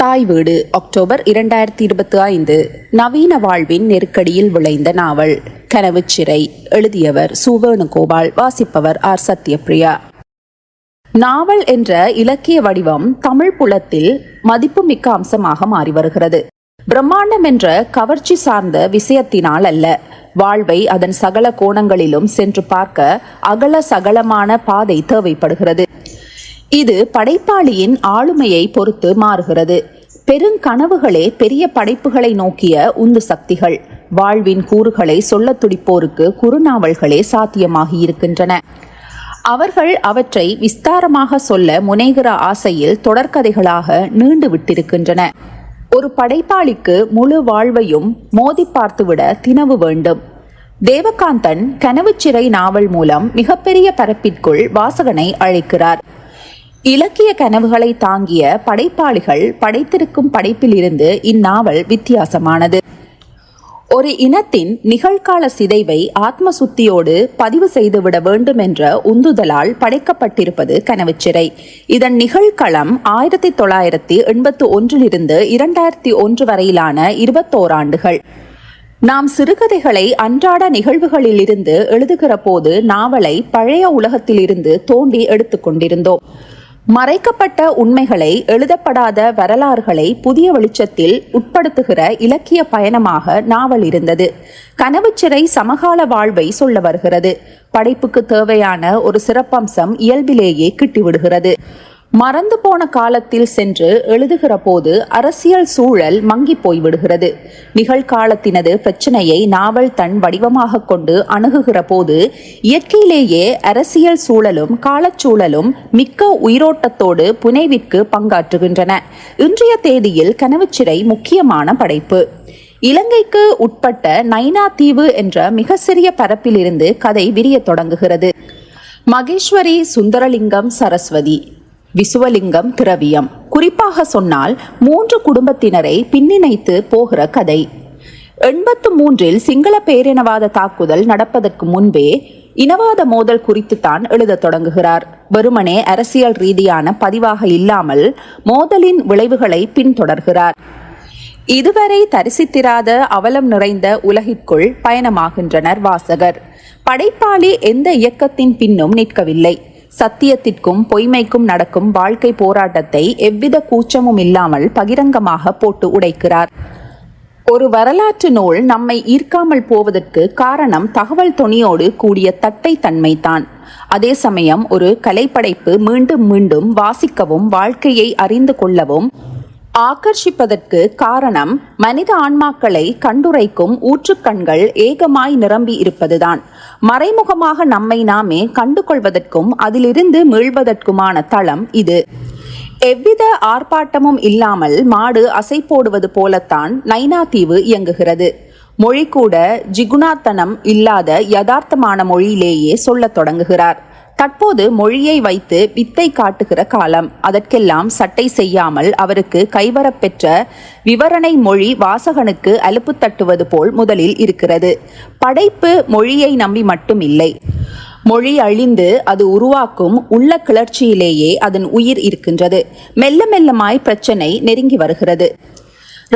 தாய் வீடு அக்டோபர் இரண்டாயிரத்தி இருபத்தி ஐந்து. நவீன வாழ்வின் நெருக்கடியில் விளைந்த நாவல் கனவுச் சிறை எழுதியவர் சுவேணுகோபால் வாசிப்பவர் ஆர். சத்யபிரியா நாவல் என்ற இலக்கிய வடிவம் தமிழ் புலத்தில் மதிப்புமிக்க அம்சமாக மாறி வருகிறது. பிரம்மாண்டம் என்ற கவர்ச்சி சார்ந்த விஷயத்தினால் அல்ல. வாழ்வை அதன் சகல கோணங்களிலும் சென்று பார்க்க அகல சகலமான பாதை தேவைப்படுகிறது. இது படைப்பாளியின் ஆளுமையை பொறுத்து மாறுகிறது. பெருங்கனவுகளே பெரிய படைப்புகளை நோக்கிய உந்து சக்திகள். வாழ்வின் கூறுகளை சொல்ல துடிப்போருக்கு குறுநாவல்களே சாத்தியமாகி இருக்கின்றன. அவர்கள் அவற்றை விஸ்தாரமாக சொல்ல முனைகிற ஆசையில் தொடர்கதைகளாக நீண்டு விட்டிருக்கின்றன. ஒரு படைப்பாளிக்கு முழு வாழ்வையும் மோதி பார்த்துவிட தினவு வேண்டும். தேவகாந்தன் கனவுச்சிறை நாவல் மூலம் மிகப்பெரிய பரப்பிற்குள் வாசகனை அழைக்கிறார். இலக்கிய கனவுகளை தாங்கிய படைப்பாளிகள் படைத்திருக்கும் படைப்பிலிருந்து இந்நாவல் வித்தியாசமானது. ஒரு இனத்தின் நிகழ்கால சிதைவை ஆத்ம சுத்தியோடு பதிவு செய்துவிட வேண்டும் என்ற உந்துதலால் படைக்கப்பட்டிருப்பது கனவுச்சிறை. இதன் நிகழ்களம் ஆயிரத்தி தொள்ளாயிரத்தி எண்பத்தி ஒன்றிலிருந்து இரண்டாயிரத்தி ஒன்று வரையிலான இருபத்தோராண்டுகள் நாம் சிறுகதைகளை அன்றாட நிகழ்வுகளிலிருந்து எழுதுகிற போது நாவலை பழைய உலகத்திலிருந்து தோண்டி எடுத்துக்கொண்டிருந்தோம். மறைக்கப்பட்ட உண்மைகளை எழுதப்படாத வரலாறுகளை புதிய வெளிச்சத்தில் உட்படுத்துகிற இலக்கிய பயணமாக நாவல் இருந்தது. கனவுச்சிறை சமகால வாழ்வை சொல்ல வருகிறது. படைப்புக்கு தேவையான ஒரு சிறப்பம்சம் இயல்பிலேயே கிட்டிவிடுகிறது. மறந்து போன காலத்தில் சென்று எழுதுகிற போது அரசியல் சூழல் மங்கி போய்விடுகிறது. நிகழ்காலத்தினது பிரச்சனையை நாவல் தன் வடிவமாக கொண்டு அணுகுகிற போது இயற்கையிலேயே அரசியல் சூழலும் காலச்சூழலும் மிக்க உயிரோட்டத்தோடு புனைவிற்கு பங்காற்றுகின்றன. இன்றைய தேதியில் கனவுச்சிறை முக்கியமான படைப்பு. இலங்கைக்கு உட்பட்ட நைனா தீவு என்ற மிக சிறிய பரப்பிலிருந்து கதை விரிய தொடங்குகிறது. மகேஸ்வரி சுந்தரலிங்கம் சரஸ்வதி. விசுவலிங்கம் திரவியம். குறிப்பாக சொன்னால் மூன்று குடும்பத்தினரை பின்னிணைத்து போகிற கதை. எண்பத்து மூன்றில் சிங்கள பேரினவாத தாக்குதல் நடப்பதற்கு முன்பே இனவாத மோதல் குறித்து தான் எழுதத் தொடங்குகிறார். வெறுமனே அரசியல் ரீதியான பதிவாக இல்லாமல் மோதலின் விளைவுகளை பின்தொடர்கிறார். இதுவரை தரிசித்திராத அவலம் நிறைந்த உலகிற்குள் பயணமாகின்றனர் வாசகர். படைப்பாளி எந்த இயக்கத்தின் பின்னும் நிற்கவில்லை. சத்தியத்திற்கும் பொய்மைக்கும் நடக்கும் வாழ்க்கை போராட்டத்தை எவ்வித கூச்சமும் இல்லாமல் பகிரங்கமாக போட்டு உடைக்கிறார். ஒரு வரலாற்று நூல் நம்மை ஈர்க்காமல் போவதற்கு காரணம் தகவல் துணியோடு கூடிய தட்டை தன்மைதான். அதே சமயம் ஒரு கலைப்படைப்பு மீண்டும் மீண்டும் வாசிக்கவும் வாழ்க்கையை அறிந்து கொள்ளவும் ஆகர்ஷிப்பதற்கு காரணம் மனித ஆன்மாக்களை கண்டுரைக்கும் ஊற்றுக்கண்கள் ஏகமாய் நிரம்பி இருப்பதுதான். மறைமுகமாக நம்மை நாமே கண்டு கொள்வதற்கும் அதிலிருந்து மீள்வதற்குமான தளம் இது. எவ்வித ஆர்ப்பாட்டமும் இல்லாமல் மாடு அசை போடுவது போலத்தான் நைனா தீவு இயங்குகிறது. மொழி கூட ஜிகுணாத்தனம் இல்லாத யதார்த்தமான மொழியிலேயே சொல்லத் தொடங்குகிறார். தற்போது மொழியை வைத்து வித்தை காட்டுகிற காலம். அதற்கெல்லாம் சட்டை செய்யாமல் அவருக்கு கைவரப்பெற்ற விவரணை மொழி வாசகனுக்கு அலுப்பு தட்டுவது போல் முதலில் இருக்கிறது. படைப்பு மொழியை நம்பி மட்டும் இல்லை மொழி அழிந்து அது உருவாக்கும் உள்ள கிளர்ச்சியிலேயே அதன் உயிர் இருக்கின்றது. மெல்ல மெல்லமாய் பிரச்சனை நெருங்கி வருகிறது.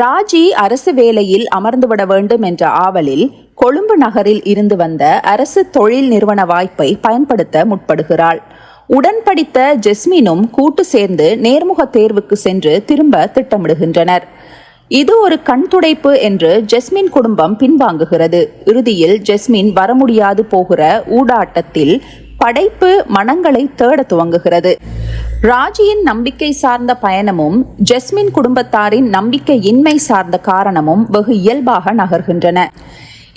ராஜி அரசு வேலையில் அமர்ந்துவிட வேண்டும் என்ற ஆவலில் கொழும்பு நகரில் இருந்து வந்த அரசு தொழில் நிறுவன வாய்ப்பை பயன்படுத்த முற்படுகிறாள். உடன் படித்த ஜெஸ்மினும் கூட்டு சேர்ந்து நேர்முக தேர்வுக்கு சென்று திரும்ப திட்டமிடுகின்றனர். இது ஒரு கண் துடைப்பு என்று ஜெஸ்மின் குடும்பம் பின்வாங்குகிறது. இறுதியில் ஜெஸ்மின் வர முடியாது போகிற ஊடாட்டத்தில் படைப்பு மனங்களை தேட துவங்குகிறது. ராஜியின் நம்பிக்கை சார்ந்த பயணமும் ஜெஸ்மின் குடும்பத்தாரின் நம்பிக்கை இன்மை சார்ந்த காரணமும் வெகு இயல்பாக நகர்கின்றன.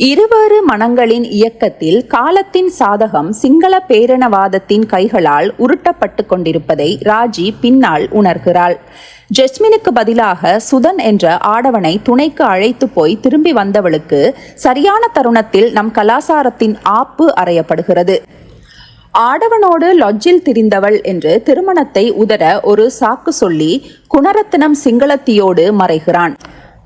இருவேறு மனங்களின் இயக்கத்தில் காலத்தின் சாதகம் சிங்கள பேரினவாதத்தின் கைகளால் உருட்டப்பட்டு கொண்டிருப்பதை ராஜி பின்னால் உணர்கிறாள். ஜெஸ்மினுக்கு பதிலாக சுதன் என்ற ஆடவனை துணைக்கு அழைத்து போய் திரும்பி வந்தவளுக்கு சரியான தருணத்தில் நம் கலாசாரத்தின் ஆப்பு அறையப்படுகிறது. ஆடவனோடு லொஜ்ஜில் திரிந்தவள் என்று திருமணத்தை உதற ஒரு சாக்கு சொல்லி குணரத்னம் சிங்களத்தியோடு மறைகிறான்.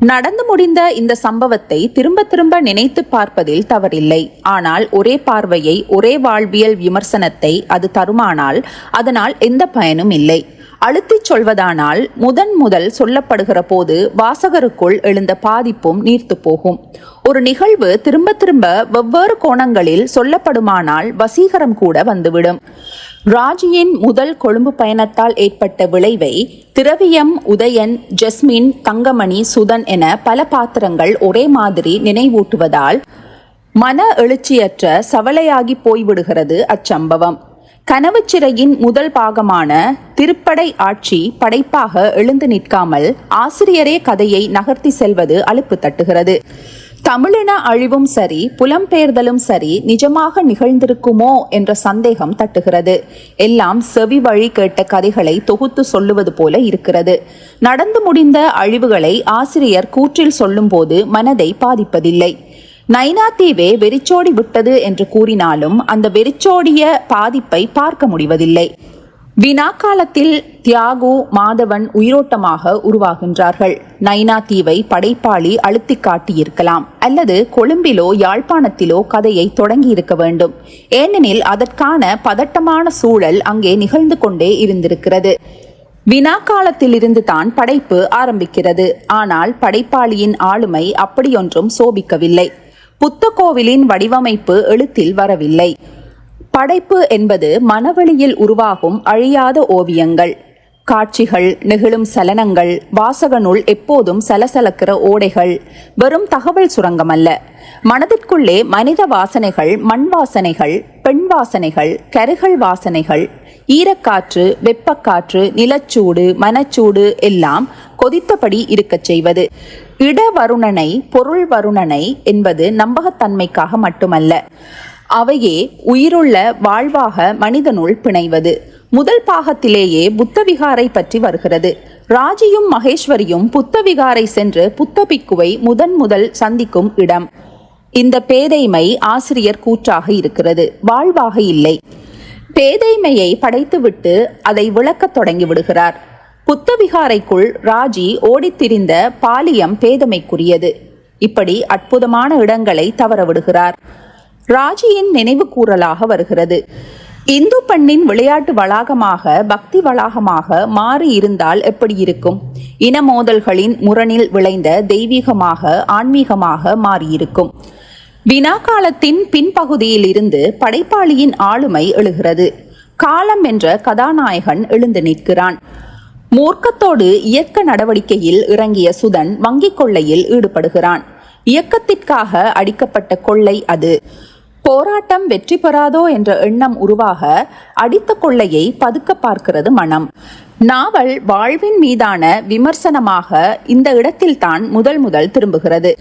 நடந்து முடிந்த இந்த சம்பவத்தை திரும்ப திரும்ப நினைத்து பார்ப்பதில் தவறில்லை. ஆனால் ஒரே பார்வையை ஒரே வாழ்வியல் விமர்சனத்தை அது தருமானால் அதனால் எந்த பயனும் இல்லை. அழுத்திச் சொல்வதானால் முதன் முதல் சொல்லப்படுகிற போது வாசகருக்குள் எழுந்த பாதிப்பும் நீர்த்து போகும். ஒரு நிகழ்வு திரும்ப திரும்ப வெவ்வேறு கோணங்களில் சொல்லப்படுமானால் வசீகரம் கூட வந்துவிடும். ராஜியின் முதல் கொழும்பு பயணத்தால் ஏற்பட்ட விளைவை திரவியம் உதயன் ஜஸ்மின் தங்கமணி சுதன் என பல பாத்திரங்கள் ஒரே மாதிரி நினைவூட்டுவதால் மன எழுச்சியற்ற சவலையாகி போய்விடுகிறது அச்சம்பவம். கனவு சிறையின் முதல் பாகமான திருப்படை ஆட்சி படைப்பாக எழுந்து நிற்காமல் ஆசிரியரே கதையை நகர்த்தி செல்வது அலுப்பு தட்டுகிறது. தமிழின அழிவும் சரி புலம்பெயர்தலும் சரி நிஜமாக நிகழ்ந்திருக்குமோ என்ற சந்தேகம் தட்டுகிறது. எல்லாம் செவி வழி கேட்ட கதைகளை தொகுத்து சொல்லுவது போல இருக்கிறது. நடந்து முடிந்த அழிவுகளை ஆசிரியர் கூற்றில் சொல்லும்போது மனதை பாதிப்பதில்லை. நைனா தீவே வெறிச்சோடி விட்டது என்று கூறினாலும் அந்த வெறிச்சோடிய பாதிப்பை பார்க்க முடிவதில்லை. வினாக்காலத்தில் தியாகு மாதவன் உயிரோட்டமாக உருவாகின்றார்கள். நைனா தீவை படைப்பாளி அழுத்தி காட்டியிருக்கலாம். அல்லது கொழும்பிலோ யாழ்ப்பாணத்திலோ கதையை தொடங்கி இருக்க வேண்டும். ஏனெனில் அதற்கான பதட்டமான சூழல் அங்கே நிகழ்ந்து கொண்டே இருந்திருக்கிறது. வினாக்காலத்திலிருந்து தான் படைப்பு ஆரம்பிக்கிறது. ஆனால் படைப்பாளியின் ஆளுமை அப்படியொன்றும் சோபிக்கவில்லை. புத்த கோவிலின் வடிவமைப்பு எழுத்தில் வரவில்லை. படைப்பு என்பது மனவெளியில் உருவாகும் அழியாத ஓவியங்கள். காட்சிகள் நெகிழும் சலனங்கள் வாசகனுள் எப்போதும் சலசலக்கிற ஓடைகள் வெறும் தகவல் சுரங்கம் அல்ல மனதிற்குள்ளே மனித வாசனைகள் மண் வாசனைகள் பெண் வாசனைகள் கருகள் வாசனைகள் ஈரக்காற்று வெப்பக்காற்று நிலச்சூடு மனச்சூடு எல்லாம் கொதித்தபடி இருக்கச் செய்வது. இட வருணனை பொருள் வருணனை என்பது நம்பகத்தன்மைக்காக மட்டுமல்ல. அவையே உயிருள்ள வாழ்வாக மனிதனுள் பிணைவது. முதல் பாகத்திலேயே புத்தவிகாரை பற்றி வருகிறது. ராஜியும் மகேஸ்வரியும் புத்தவிகாரை சென்று புத்தபிக்குவை முதன் முதல் சந்திக்கும் இடம். இந்த பேதைமை ஆசிரியர் கூற்றாக இருக்கிறது. வாழ்வாக இல்லை. பேதைமையை படைத்துவிட்டு அதை விளக்கத் தொடங்கி விடுகிறார். புத்தவிகாரைக்குள் ராஜி ஓடித்திரிந்த பாலியம் பேதமைக்குரியது. இப்படி அற்புதமான இடங்களை தவறவிடுகிறார் ராஜியின் நினைவு கூறலாக வருகிறது. இந்து பெண்ணின் விளையாட்டு வளாகமாக பக்தி வளாகமாக மாறி இருந்தால் எப்படி இருக்கும்? இன மோதல்களின் முரணில் விளைந்த தெய்வீகமாக ஆன்மீகமாக மாறியிருக்கும். வினாக்காலத்தின் பின்பகுதியில் இருந்து படைப்பாளியின் ஆளுமை எழுகிறது. காலம் என்ற கதாநாயகன் எழுந்து நிற்கிறான். மூர்க்கத்தோடு இயக்க நடவடிக்கையில் இறங்கிய சுதன் வங்கிக் கொள்ளையில் ஈடுபடுகிறான். இயக்கத்திற்காக அடிக்கப்பட்ட கொள்ளை அது. போராட்டம் வெற்றி பெறாதோ என்ற எண்ணம் உருவாக அடித்த கொள்ளையை பதுக்க பார்க்கிறது மனம். நாவல் வாழ்வின் மீதான விமர்சனமாக இந்த இடத்தில்தான் முதல் முதல் திரும்புகிறது.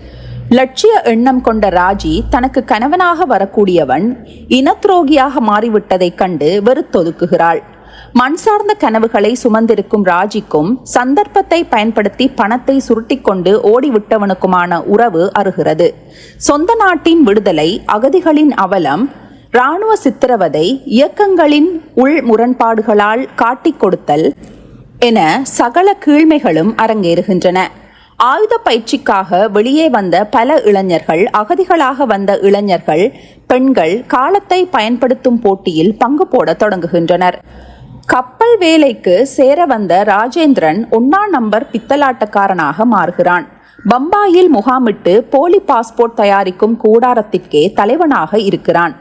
லட்சிய எண்ணம் கொண்ட ராஜி தனக்கு கணவனாக வரக்கூடியவன் இனத்ரோகியாக மாறிவிட்டதைக் கண்டு வெறுத்தொதுக்குகிறாள். மண் சார்ந்த கனவுகளை சுமந்திருக்கும் ராஜிக்கும் சந்தர்ப்பத்தை பயன்படுத்தி பணத்தை சுருட்டிக்கொண்டு ஓடிவிட்டவனுக்குமான உறவு அருகிறது. சொந்த நாட்டின் விடுதலை அகதிகளின் அவலம் இராணுவ சித்திரவதை இயக்கங்களின் உள் முரண்பாடுகளால் காட்டிக் கொடுத்தல் என சகல கீழ்மைகளும் அரங்கேறுகின்றன. ஆயுத பயிற்சிக்காக வெளியே வந்த பல இளைஞர்கள் அகதிகளாக வந்த இளைஞர்கள் பெண்கள் காலத்தை பயன்படுத்தும் போட்டியில் பங்கு போட தொடங்குகின்றனர். கப்பல் வேலைக்கு சேர வந்த ராஜேந்திரன் ஒன்னா நம்பர் பித்தலாட்டக்காரனாக மாறுகிறான். பம்பாயில் முகாமிட்டு போலி பாஸ்போர்ட் தயாரிக்கும் கூடாரத்திற்கே தலைவனாக இருக்கிறான்.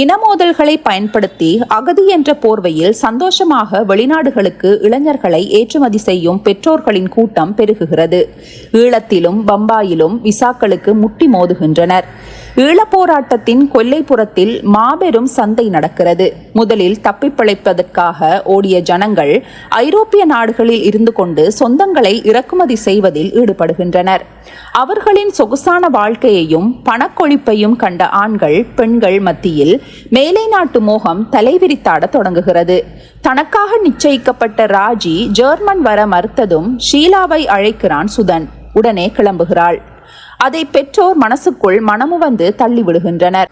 இனமோதல்களை பயன்படுத்தி அகதி என்ற போர்வையில் சந்தோஷமாக வெளிநாடுகளுக்கு இளைஞர்களை ஏற்றுமதி செய்யும் பெற்றோர்களின் கூட்டம் பெருகுகிறது. ஈழத்திலும் பம்பாயிலும் விசாக்களுக்கு முட்டி மோதுகின்றனர். ஈழப்போராட்டத்தின் கொல்லைப்புறத்தில் மாபெரும் சந்தை நடக்கிறது. முதலில் தப்பிப்பிழைப்பதற்காக ஓடிய ஜனங்கள் ஐரோப்பிய நாடுகளில் இருந்து கொண்டு சொந்தங்களை இறக்குமதி செய்வதில் ஈடுபடுகின்றனர். அவர்களின் சொகுசான வாழ்க்கையையும் பணக்கொழிப்பையும் கண்ட ஆண்கள் பெண்கள் மத்தியில் மேலை நாட்டு மோகம் தலைவிரித்தாட தொடங்குகிறது. தனக்காக நிச்சயிக்கப்பட்ட ராஜி ஜெர்மன் வர மறுத்ததும் ஷீலாவை அழைக்கிறான் சுதன். உடனே கிளம்புகிறாள். அதை பெற்றோர் மனசுக்குள் மனமு வந்து தள்ளிவிடுகின்றனர்.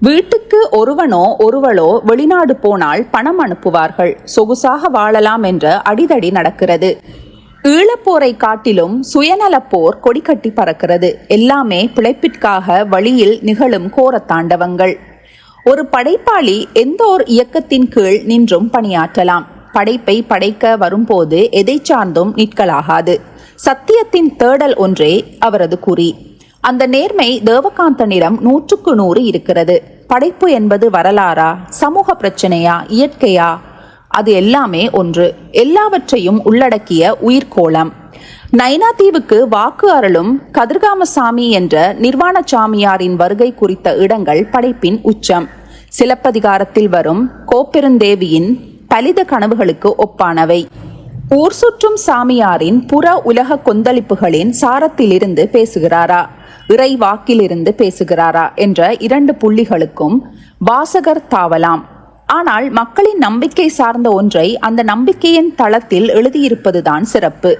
வீட்டுக்கு ஒருவனோ ஒருவளோ வெளிநாடு போனால் பணம் அனுப்புவார்கள். சொகுசாக வாழலாம் என்ற அடிதடி நடக்கிறது. ஈழப்போரை காட்டிலும் சுயநலப்போர் கொடிக்கட்டி பறக்கிறது. எல்லாமே பிழைப்பிற்காக வழியில் நிகழும் கோரத்தாண்டவங்கள் ஒரு படைப்பாளி எந்த ஒரு இயக்கத்தின் கீழ் நின்றும் பணியாற்றலாம். படைப்பை படைக்க வரும்போது எதை சார்ந்தும் நிற்கலாகாது. சத்தியத்தின் தேடல் ஒன்றே அவரது குறி. அந்த நேர்மை தேவகாந்தனிடம் நூற்றுக்கு நூறு இருக்கிறது. படைப்பு என்பது வரலாறா? சமூக பிரச்சனையா? இயற்கையா? அது எல்லாமே ஒன்று. எல்லாவற்றையும் உள்ளடக்கிய உயிர்கோளம் நைனா தீவுக்கு வாக்கு அருளும் கதிர்காமசாமி என்ற நிர்வாண சாமியாரின் வருகை குறித்த இடங்கள் படைப்பின் உச்சம். சிலப்பதிகாரத்தில் வரும் கோப்பெருந்தேவியின் பலித கனவுகளுக்கு ஒப்பானவை. ஊர் சுற்றும் சாமியாரின் புற உலக கொந்தளிப்புகளின் சாரத்திலிருந்து பேசுகிறாரா? இறை வாக்கிலிருந்து பேசுகிறாரா? என்ற இரண்டு புள்ளிகளுக்கும் வாசகர் தாவலாம். ஆனால் மக்களின் நம்பிக்கை சார்ந்த ஒன்றை அந்த நம்பிக்கையின் தளத்தில் எழுதியிருப்பதுதான் சிறப்பு.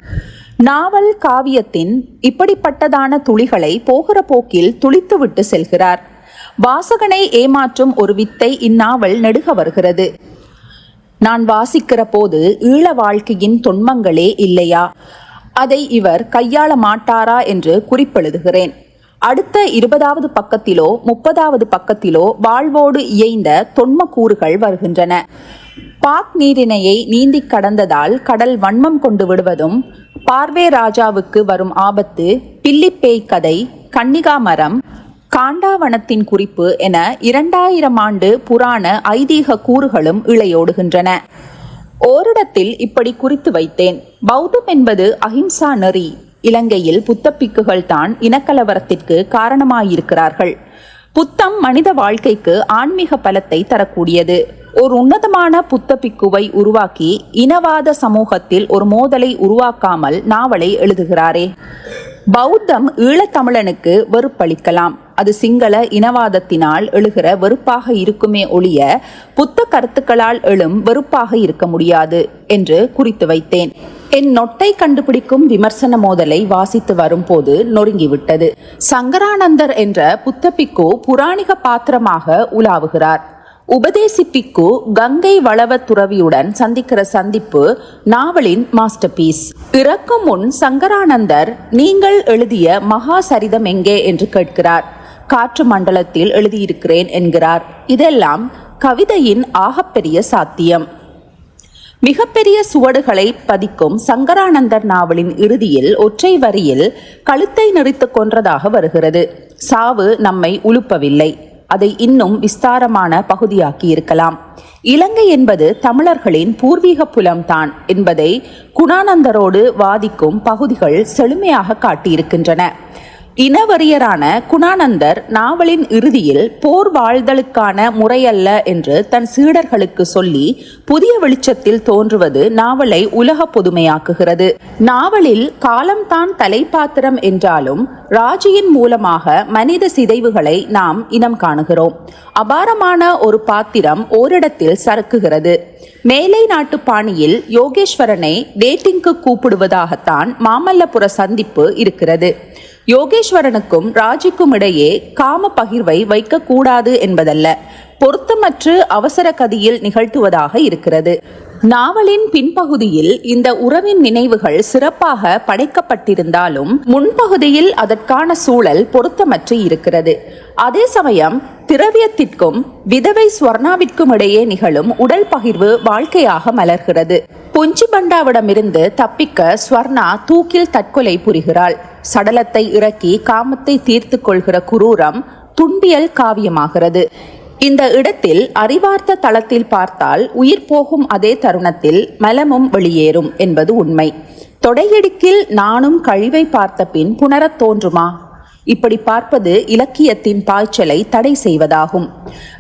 நாவல் காவியத்தின் இப்படிப்பட்டதான துளிகளை போகிற போக்கில் துளித்துவிட்டு செல்கிறார். வாசகனை ஏமாற்றும் ஒரு வித்தை இந்நாவல் நெடுக வருகிறது. நான் வாசிக்கிற போது ஈழ வாழ்க்கையின் தொன்மங்களே இல்லையா? அதை இவர் கையாள மாட்டாரா என்று குறிப்பெழுதுகிறேன். அடுத்த இருபதாவது பக்கத்திலோ முப்பதாவது பக்கத்திலோ வாழ்வோடு இயைந்த தொன்ம கூறுகள் வருகின்றன. பாக் நீரிணையை நீந்தி கடந்ததால் கடல் வன்மம் கொண்டு விடுவதும் பார்வே ராஜாவுக்கு வரும் ஆபத்து பில்லிப்பேய் கதை கன்னிகா மரம் காண்டாவனத்தின் குறிப்பு என இரண்டாயிரம் ஆண்டு புராண ஐதீக கூறுகளும் இளையோடுகின்றன ஓரிடத்தில் இப்படி குறித்து வைத்தேன். பௌத்தம் என்பது அஹிம்சா நெறி. இலங்கையில் புத்தப்பிக்குகள் தான் இனக்கலவரத்திற்கு காரணமாயிருக்கிறார்கள். புத்தம் மனித வாழ்க்கைக்கு ஆன்மீக பலத்தை தரக்கூடியது. ஒரு உன்னதமான புத்த பிக்குவை உருவாக்கி இனவாத சமூகத்தில் ஒரு மோதலை உருவாக்காமல் நாவலை எழுதுகிறாரே. பௌத்தம் ஈழத்தமிழனுக்கு வெறுப்பளிக்கலாம். அது சிங்கள இனவாதத்தினால் எழுகிற வெறுப்பாக இருக்குமே ஒழிய புத்த கருத்துக்களால் எழும் வெறுப்பாக இருக்க முடியாது என்று குறித்து வைத்தேன். என் நொட்டை கண்டுபிடிக்கும் விமர்சன மோதலை வாசித்து வரும்போது நொறுங்கிவிட்டது. சங்கரானந்தர் என்ற புத்தபிக்கு புராணிக பாத்திரமாக உலாவுகிறார். உபதேசி பிக்கு கங்கை வளவ துறவியுடன் சந்திக்கிற சந்திப்பு நாவலின் மாஸ்டர் பீஸ் இறக்கும் முன் சங்கரானந்தர் நீங்கள் எழுதிய மகா சரிதம் எங்கே? என்று கேட்கிறார். காற்று மண்டலத்தில் எழுதியிருக்கிறேன் என்கிறார். இதெல்லாம் கவிதையின் ஆகப்பெரிய சாத்தியம். மிகப்பெரிய சுவடுகளை பதிக்கும் சங்கரானந்தர் நாவலின் இறுதியில் ஒற்றை வரியில் கழுத்தை நெறித்து கொன்றதாக வருகிறது. சாவு நம்மை உழுப்பவில்லை. அதை இன்னும் விஸ்தாரமான பகுதியாக்கி இருக்கலாம். இலங்கை என்பது தமிழர்களின் பூர்வீக புலம்தான் என்பதை குணானந்தரோடு வாதிக்கும் பகுதிகள் செழுமையாக காட்டியிருக்கின்றன. இனவரியரான குணானந்தர் நாவலின் இறுதியில் போர் வாழ்தலுக்கான முறையல்ல என்று தன் சீடர்களுக்கு சொல்லி புதிய வெளிச்சத்தில் தோன்றுவது நாவலை உலக பொதுமையாக்குகிறது. நாவலில் காலம்தான் தலைப்பாத்திரம் என்றாலும் ராஜியின் மூலமாக மனித சிதைவுகளை நாம் இனம் காணுகிறோம். அபாரமான ஒரு பாத்திரம் ஓரிடத்தில் சறுக்குகிறது. மேலை நாட்டு பாணியில் யோகேஸ்வரனை டேட்டிங்க்கு கூப்பிடுவதாகத்தான் மாமல்லபுர சந்திப்பு இருக்கிறது. யோகேஸ்வரனுக்கும் ராஜிக்கும் இடையே காம பகிர்வை வைக்கக்கூடாது என்பதல்ல. பொருத்தமற்று அவசர கதியில் நிகழ்த்துவதாக இருக்கிறது. நாவலின் பின்பகுதியில் இந்த உறவின் நினைவுகள் சிறப்பாக படைக்கப்பட்டிருந்தாலும் முன்பகுதியில் அதற்கான சூழல் பொருத்தமற்று இருக்கிறது. அதே சமயம் திரவியத்திற்கும் விதவை ஸ்வர்ணாவிற்கும் இடையே நிகழும் உடல் பகிர்வு வாழ்க்கையாக மலர்கிறது. புஞ்சிபண்டாவிடமிருந்து தப்பிக்க ஸ்வர்ணா தூக்கில் தற்கொலை புரிகிறாள். சடலத்தை இறக்கி காமத்தை தீர்த்து கொள்கிற குரூரம் துன்பியல் காவியமாகிறது. இந்த இடத்தில் அறிவார்த்த தளத்தில் பார்த்தால் உயிர் போகும் அதே தருணத்தில் மலமும் வெளியேறும் என்பது உண்மை. தொடையடுக்கில் நானும் கழிவை பார்த்த பின் புணரத் தோன்றுமா? இப்படி பார்ப்பது இலக்கியத்தின் பாய்ச்சலை தடை செய்வதாகும்.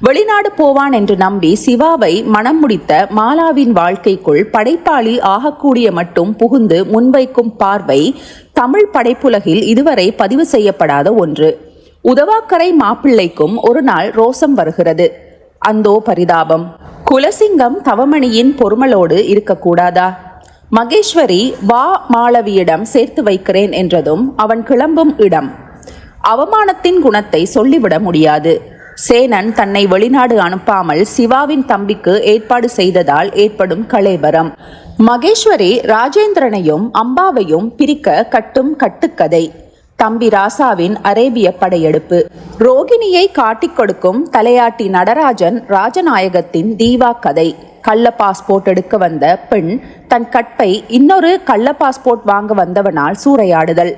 வெளிநாடு போவான் என்று நம்பி சிவாவை மனம் முடித்த மாலாவின் வாழ்க்கைக்குள் படைப்பாளி ஆகக்கூடிய மட்டும் புகுந்து முன்வைக்கும் பார்வை தமிழ் படைப்புலகில் இதுவரை பதிவு செய்யப்படாத ஒன்று. உதவாக்கரை மாப்பிள்ளைக்கும் ஒரு நாள் ரோசம் வருகிறது. அந்தோ பரிதாபம். குலசிங்கம் தவமணியின் பொறுமலோடு இருக்கக்கூடாதா? மகேஸ்வரி வா மாளவியிடம் சேர்த்து வைக்கிறேன் என்றதும் அவன் கிளம்பும் இடம். அவமானத்தின் குணத்தை சொல்லிவிட முடியாது. சேனன் தன்னை வெளிநாடு அனுப்பாமல் சிவாவின் தம்பிக்கு ஏற்பாடு செய்ததால் ஏற்படும் கலைவரம். மகேஸ்வரி ராஜேந்திரனையும் அம்பாவையும் பிரிக்க கட்டும் கட்டுக்கதை. தம்பி ராசாவின் அரேபிய படையெடுப்பு. ரோகிணியை காட்டிக் கொடுக்கும் தலையாட்டி நடராஜன் ராஜநாயகத்தின் தீவா கதை. கள்ள பாஸ்போர்ட் எடுக்க வந்த பெண் தன் கற்பை இன்னொரு கள்ள பாஸ்போர்ட் வாங்க வந்தவனால் சூறையாடுதல்.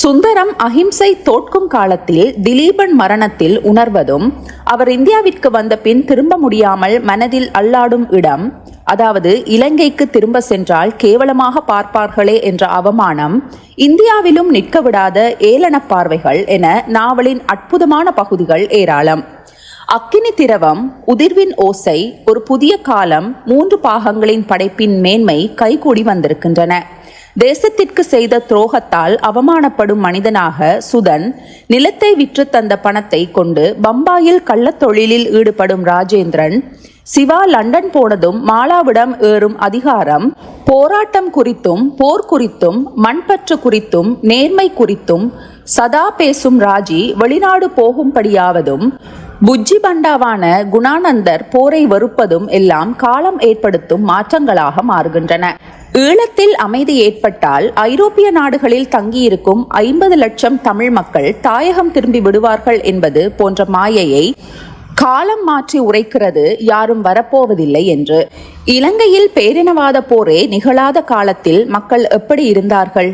சுந்தரம் அஹிம்சை தோற்கும் காலத்தில் திலீபன் மரணத்தில் உணர்வதும் அவர் இந்தியாவிற்கு வந்த பின் திரும்ப முடியாமல் மனதில் அல்லாடும் இடம் அதாவது இலங்கைக்கு திரும்ப சென்றால் கேவலமாக பார்ப்பார்களே என்ற அவமானம் இந்தியாவிலும் நிற்க விடாத ஏளன பார்வைகள் என நாவலின் அற்புதமான பகுதிகள் ஏராளம். அக்கினி திரவம் உதிர்வின் ஓசை ஒரு புதிய காலம் மூன்று பாகங்களின் படைப்பின் மேன்மை கைகூடி வந்திருக்கின்றன. தேசத்திற்கு செய்த துரோகத்தால் அவமானப்படும் மனிதனாக சுதன் நிலத்தை விற்று தந்த பணத்தை கொண்டு பம்பாயில் கள்ளத்தொழிலில் ஈடுபடும் ராஜேந்திரன் சிவா லண்டன் போனதும் மாலாவிடம் ஏறும் அதிகாரம் போராட்டம் குறித்தும் போர் குறித்தும் மண்பற்று குறித்தும் நேர்மை குறித்தும் சதா பேசும் ராஜி வெளிநாடு போகும்படியாவதும் புஜ்ஜி பண்டாவான குணானந்தர் போரை வெறுப்பதும் எல்லாம் காலம் ஏற்படுத்தும் மாற்றங்களாக மாறுகின்றன. ஈழத்தில் அமைதி ஏற்பட்டால் ஐரோப்பிய நாடுகளில் தங்கியிருக்கும் ஐம்பது லட்சம் தமிழ் மக்கள் தாயகம் திரும்பி விடுவார்கள் என்பது போன்ற மாயையை காலம் மாற்றி உரைக்கிறது யாரும் வரப்போவதில்லை என்று. இலங்கையில் பேரினவாத போரே நிகழாத காலத்தில் மக்கள் எப்படி இருந்தார்கள்?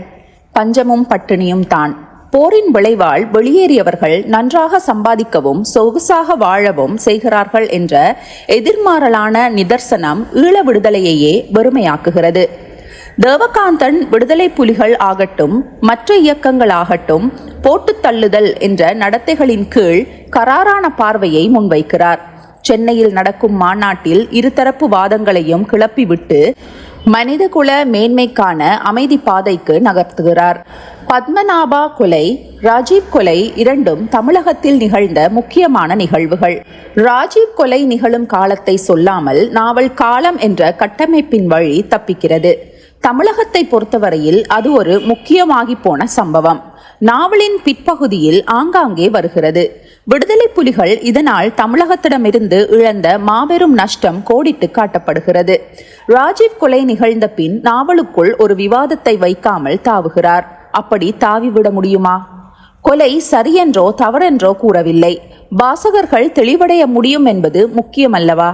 பஞ்சமும் பட்டினியும் தான். போரின் விளைவால் வெளியேறியவர்கள் நன்றாக சம்பாதிக்கவும் சொகுசாக வாழவும் செய்கிறார்கள் என்ற எதிர்மாறலான நிதர்சனம் ஈழ விடுதலையையே வெறுமையாக்குகிறது. தேவகாந்தன் விடுதலை புலிகள் ஆகட்டும் மற்ற இயக்கங்கள் ஆகட்டும் போட்டு தள்ளுதல் என்ற நடத்தைகளின் கீழ் கராரான பார்வையை முன்வைக்கிறார். சென்னையில் நடக்கும் மாநாட்டில் இருதரப்பு வாதங்களையும் கிளப்பிவிட்டு மனிதகுல மேன்மைக்கான அமைதி பாதைக்கு நகர்த்துகிறார். பத்மநாபா கொலை ராஜீவ் கொலை இரண்டும் தமிழகத்தில் நிகழ்ந்த முக்கியமான நிகழ்வுகள். ராஜீவ் கொலை நிகழும் காலத்தை சொல்லாமல் நாவல் காலம் என்ற கட்டமைப்பின் வழி தப்பிக்கிறது. தமிழகத்தை பொறுத்தவரையில் அது ஒரு முக்கியமாகி போன சம்பவம். நாவலின் பிற்பகுதியில் ஆங்காங்கே வருகிறது. விடுதலை புலிகள் இதனால் தமிழகத்திடமிருந்து இழந்த மாபெரும் நஷ்டம் கோடிட்டு காட்டப்படுகிறது. ராஜீவ் கொலை நிகழ்ந்த பின் நாவலுக்குள் ஒரு விவாதத்தை வைக்காமல் தாவுகிறார். அப்படி தாவிவிட முடியுமா? கொலை சரியென்றோ தவறென்றோ கூறவில்லை. வாசகர்கள் தெளிவடைய முடியும் என்பது முக்கியமல்லவா?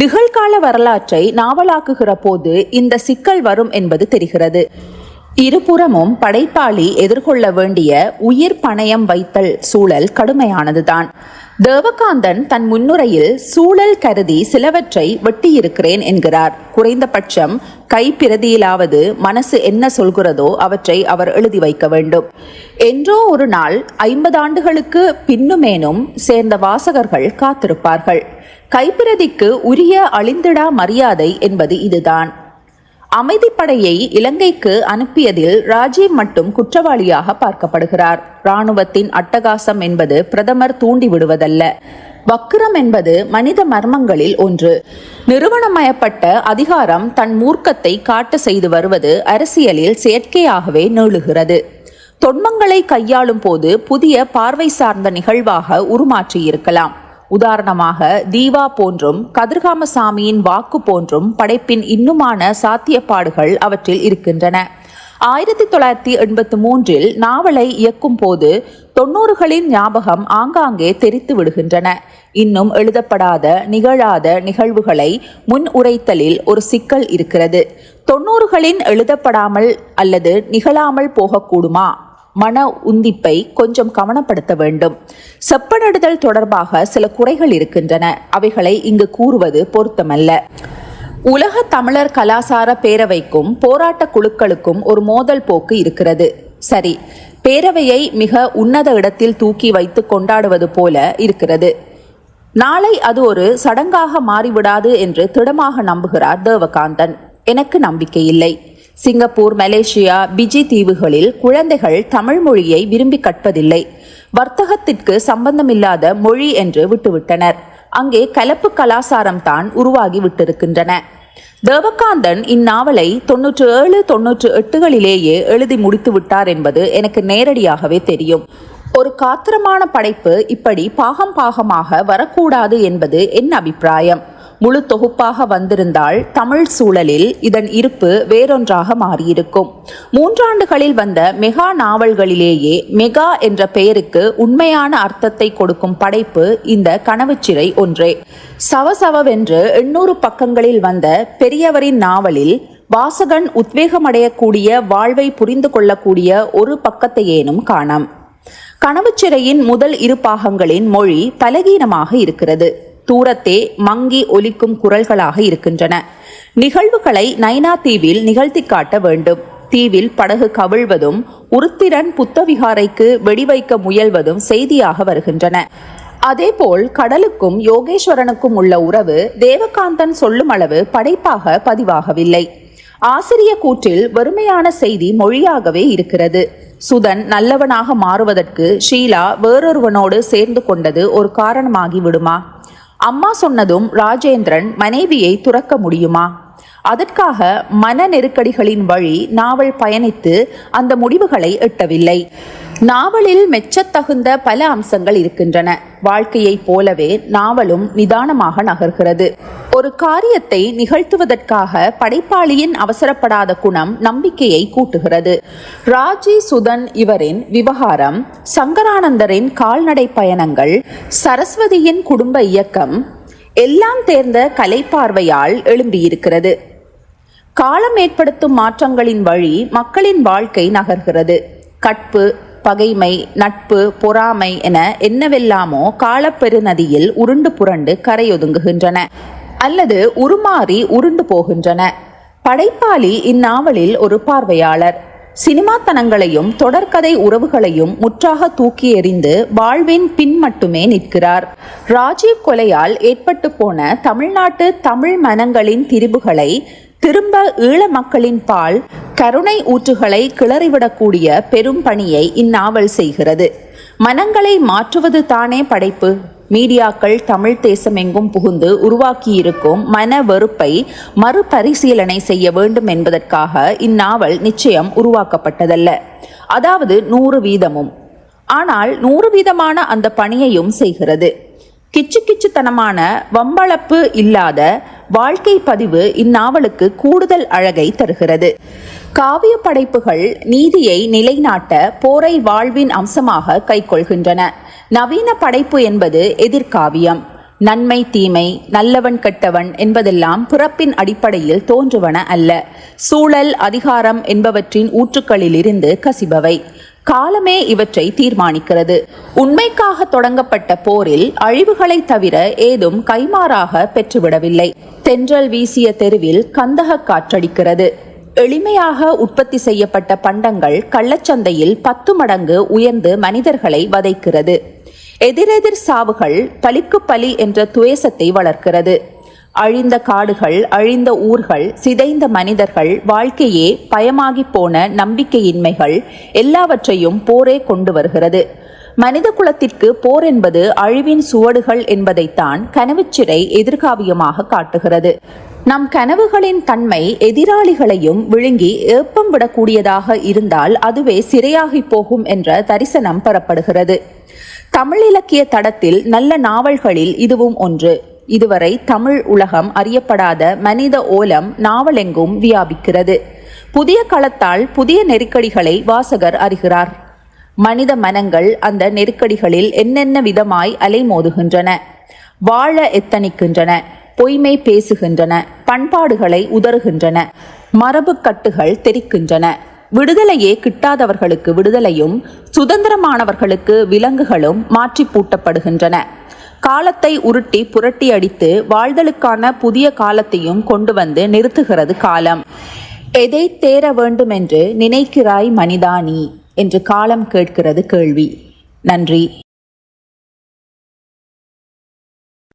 நிகழ்கால வரலாற்றை நாவலாக்குகிற போது இந்த சிக்கல் வரும் என்பது தெரிகிறது. இருபுறமும் படைப்பாளி எதிர்கொள்ள வேண்டிய உயிர் பணயம் வைத்தல் சூழல் கடுமையானதுதான். தேவகாந்தன் தன் முன்னுரையில் சூழல் கருதி சிலவற்றை வெட்டியிருக்கிறேன் என்கிறார். குறைந்தபட்சம் கைப்பிரதியிலாவது மனசு என்ன சொல்கிறதோ அவற்றை அவர் எழுதி வைக்க வேண்டும். என்றோ ஒரு நாள் ஐம்பது ஆண்டுகளுக்கு பின்னுமேனும் சேர்ந்த வாசகர்கள் காத்திருப்பார்கள். கைப்பிரதிக்கு உரிய அழிந்திடா மரியாதை என்பது இதுதான். அமைதிப்படையை இலங்கைக்கு அனுப்பியதில் ராஜீவ் மட்டும் குற்றவாளியாக பார்க்கப்படுகிறார். இராணுவத்தின் அட்டகாசம் என்பது பிரதமர் தூண்டிவிடுவதல்ல. வக்கிரம் என்பது மனித மர்மங்களில் ஒன்று. நிறுவனமயப்பட்ட அதிகாரம் தன் மூர்க்கத்தை காட்ட செய்து வருவது அரசியலில் செயற்கையாகவே நீளுகிறது. தொன்மங்களை கையாளும் போது புதிய பார்வை சார்ந்த நிகழ்வாக உருமாற்றியிருக்கலாம். உதாரணமாக தீவா போன்றும் கதிர்காமசாமியின் வாக்கு போன்றும் படைப்பின் இன்னுமான சாத்தியப்பாடுகள் அவற்றில் இருக்கின்றன. ஆயிரத்தி தொள்ளாயிரத்தி எண்பத்தி மூன்றில் நாவலை இயக்கும் போது தொன்னூறுகளின் ஞாபகம் ஆங்காங்கே தெரித்து விடுகின்றன. இன்னும் எழுதப்படாத நிகழாத நிகழ்வுகளை முன் உரைத்தலில் ஒரு சிக்கல் இருக்கிறது. தொன்னூறுகளின் எழுதப்படாமல் அல்லது நிகழாமல் போகக்கூடுமா? மன உந்திப்பை கொஞ்சம் கவனப்படுத்த வேண்டும். செப்பனிடுதல் தொடர்பாக சில குறைகள் இருக்கின்றன. அவைகளை இங்கு கூறுவது பொருத்தமல்ல. உலக தமிழர் கலாசார பேரவைக்கும் போராட்ட குழுக்களுக்கும் ஒரு மோதல் போக்கு இருக்கிறது. சரி பேரவையை மிக உன்னத இடத்தில் தூக்கி வைத்து கொண்டாடுவது போல இருக்கிறது. நாளை அது ஒரு சடங்காக மாறிவிடாது என்று திடமாக நம்புகிறார் தேவகாந்தன். எனக்கு நம்பிக்கை இல்லை. சிங்கப்பூர் மலேசியா பிஜி தீவுகளில் குழந்தைகள் தமிழ் மொழியை விரும்பி கற்பதில்லை. வர்த்தகத்திற்கு சம்பந்தமில்லாத மொழி என்று விட்டுவிட்டனர். அங்கே கலப்பு கலாசாரம் தான் உருவாகி விட்டிருக்கின்றன. தேவகாந்தன் இந்நாவலை தொன்னூற்று ஏழு தொன்னூற்று எட்டுகளிலேயே எழுதி முடித்து விட்டார் என்பது எனக்கு நேரடியாகவே தெரியும். ஒரு காத்திரமான படைப்பு இப்படி பாகம் பாகமாக வரக்கூடாது என்பது என் அபிப்பிராயம். முழு தொகுப்பாக வந்திருந்தால் தமிழ் சூழலில் இதன் இருப்பு வேறொன்றாக மாறியிருக்கும். மூன்றாண்டுகளில் வந்த மெகா நாவல்களிலேயே மெகா என்ற பெயருக்கு உண்மையான அர்த்தத்தை கொடுக்கும் படைப்பு இந்த கனவுச்சிறை ஒன்றே. சவசவவென்று எண்ணூறு பக்கங்களில் வந்த பெரியவரின் நாவலில் வாசகன் உத்வேகமடையக்கூடிய வாழ்வை புரிந்து கொள்ளக்கூடிய ஒரு பக்கத்தையேனும் காணாம். கனவுச்சிறையின் முதல் இரு பாகங்களின் மொழி பலகீனமாக இருக்கிறது. தூரத்தே மங்கி ஒலிக்கும் குரல்களாக இருக்கின்றன. நிகழ்வுகளை நைனா தீவில் நிகழ்த்தி காட்ட வேண்டும். தீவில் படகு கவிழ்வதும் உருத்திரன் புத்தவிகாரைக்கு வெடிவைக்க முயல்வதும் செய்தியாக வருகின்றன. அதேபோல் கடலுக்கும் யோகேஸ்வரனுக்கும் உள்ள உறவு தேவகாந்தன் சொல்லும் அளவு படைப்பாக பதிவாகவில்லை. ஆசிரிய கூற்றில் வறுமையான செய்தி மொழியாகவே இருக்கிறது. சுதன் நல்லவனாக மாறுவதற்கு ஷீலா வேறொருவனோடு சேர்ந்து கொண்டது ஒரு காரணமாகி விடுமா அம்மா சொன்னதும் ராஜேந்திரன் மனைவியை துறக்க முடியுமா? அதற்காக மன நெருக்கடிகளின் வழி நாவல் பயணித்து அந்த முடிவுகளை எட்டவில்லை. நாவலில் மெச்சத்தகுந்த பல அம்சங்கள் இருக்கின்றன. வாழ்க்கையைப் போலவே நாவலும் நிதானமாக நகர்கிறது. ஒரு காரியத்தை நிகழ்த்துவதற்காக படைப்பாளியின் அவசரப்படாத குணம் நம்பிக்கையை கூட்டுகிறது. ராஜி சுதன் இவரின் விவகாரம் சங்கரானந்தரின் கால்நடை பயணங்கள் சரஸ்வதியின் குடும்ப இயக்கம் எல்லாம் தேர்ந்த கலைப்பார்வையால் எழும்பியிருக்கிறது. காலம் ஏற்படுத்தும் மாற்றங்களின் வழி மக்களின் வாழ்க்கை நகர்கிறது. கற்பு பகைமை நட்பு பொறாமை என என்னவெல்லாமோ காலப்பெருநதியில் உருண்டு புரண்டு கரையொதுங்குகின்றன. அல்லது உருமாறி உருண்டு போகின்றன. படைப்பாளி இந்நாவலில் ஒரு பார்வையாளர். சினிமாத்தனங்களையும் தொடர்கதை உறவுகளையும் முற்றாக தூக்கி எறிந்து வாழ்வின் பின் மட்டுமே நிற்கிறார். ராஜீவ் கொலையால் ஏற்பட்டு போன தமிழ்நாட்டு தமிழ் மனங்களின் திரிபுகளை திரும்ப ஈழ மக்களின் பால் கருணை ஊற்றுகளை கிளறிவிடக்கூடிய பெரும் பணியை இந்நாவல் செய்கிறது. மனங்களை மாற்றுவது தானே படைப்பு. மீடியாக்கள் தமிழ் தேசம் எங்கும் புகுந்து உருவாக்கியிருக்கும் மன வெறுப்பை மறுபரிசீலனை செய்ய வேண்டும் என்பதற்காக இந்நாவல் நிச்சயம் உருவாக்கப்பட்டதல்ல. அதாவது நூறு வீதமும். ஆனால் நூறு வீதமான அந்த பணியையும் செய்கிறது. கிச்சு கிச்சுத்தனமான வம்பளப்பு இல்லாத வாழ்க்கை பதிவு இந்நாவலுக்கு கூடுதல் அழகை தருகிறது. காவிய படைப்புகள் நீதியை நிலைநாட்ட போரை வாழ்வின் அம்சமாக கைக்கொள்கின்றன. நவீன படைப்பு என்பது எதிர்காவியம். நன்மை தீமை நல்லவன் கெட்டவன் என்பதெல்லாம் பிறப்பின் அடிப்படையில் தோன்றுவன அல்ல. சூழல் அதிகாரம் என்பவற்றின் ஊற்றுக்களிலிருந்து கசிபவை. காலமே இவற்றை தீர்மானிக்கிறது. உண்மைக்காக தொடங்கப்பட்ட போரில் அழிவுகளை தவிர ஏதும் கைமாறாக பெற்றுவிடவில்லை. தென்றல் வீசிய தெருவில் கந்தக காற்றடிக்கிறது. எளிமையாக உற்பத்தி செய்யப்பட்ட பண்டங்கள் கள்ளச்சந்தையில் பத்து மடங்கு உயர்ந்து மனிதர்களை வதைக்கிறது. எதிரெதிர் சாவுகள் பலிக்கு பலி என்ற துவேசத்தை வளர்க்கிறது. அழிந்த காடுகள் அழிந்த ஊர்கள் சிதைந்த மனிதர்கள் வாழ்க்கையே பயமாகி போன நம்பிக்கையின்மைகள் எல்லாவற்றையும் போரே கொண்டு வருகிறது. மனித குலத்திற்கு போர் என்பது அழிவின் சுவடுகள் என்பதைத்தான் கனவுச்சிறை எதிர்காவியமாக காட்டுகிறது. நம் கனவுகளின் தன்மை எதிராளிகளையும் விழுங்கி ஏப்பம் விடக்கூடியதாக இருந்தால் அதுவே சிறையாகி போகும் என்ற தரிசனம் பெறப்படுகிறது. தமிழ் இலக்கிய தடத்தில் நல்ல நாவல்களில் இதுவும் ஒன்று. இதுவரை தமிழ் உலகம் அறியப்படாத மனித ஓலம் நாவலெங்கும் வியாபிக்கிறது. புதிய களத்தால் புதிய நெருக்கடிகளை வாசகர் அறிகிறார். மனித மனங்கள் அந்த நெருக்கடிகளில் என்னென்ன விதமாய் அலைமோதுகின்றன? வாழ எத்தனிக்கின்றன? பொய்மை பேசுகின்றன? பண்பாடுகளை உதறுகின்றன? மரபுக்கட்டுகள் தெரிக்கின்றன? விடுதலையே கிட்டாதவர்களுக்கு விடுதலையும் சுதந்திரமானவர்களுக்கு விலங்குகளும் மாற்றி பூட்டப்படுகின்றன. காலத்தை உருட்டி புரட்டி அடித்து வாழ்தலுக்கான புதிய காலத்தையும் கொண்டு வந்து நிறுத்துகிறது காலம். எதை தேர வேண்டுமென்று நினைக்கிறாய் மனிதா நீ என்று காலம் கேட்கிறது கேள்வி. நன்றி.